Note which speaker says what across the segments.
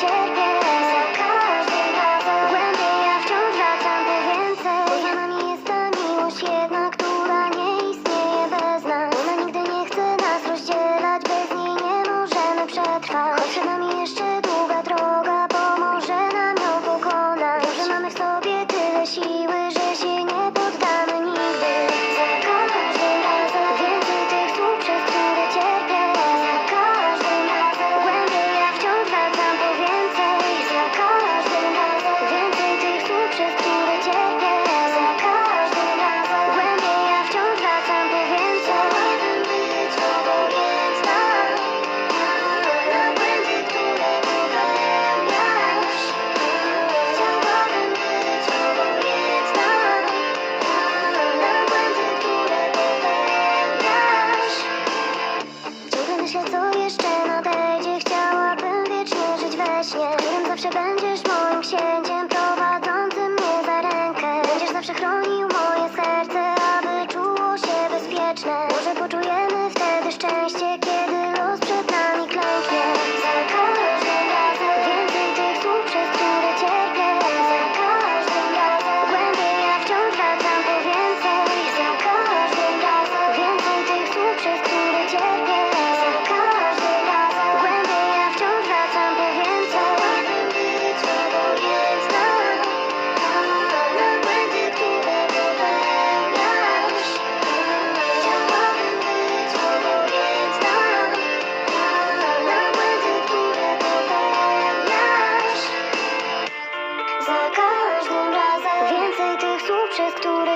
Speaker 1: take it. Wiem, zawsze będziesz moim księciem Prowadzącym mnie za rękę. Będziesz zawsze chronił moje serce Aby czuło się bezpieczne. Może poczujemy wtedy szczęście Kiedy los przed nami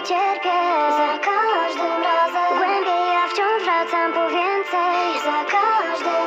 Speaker 1: cierpię za każdym razem. Głębiej ja wciąż wracam po więcej za każdym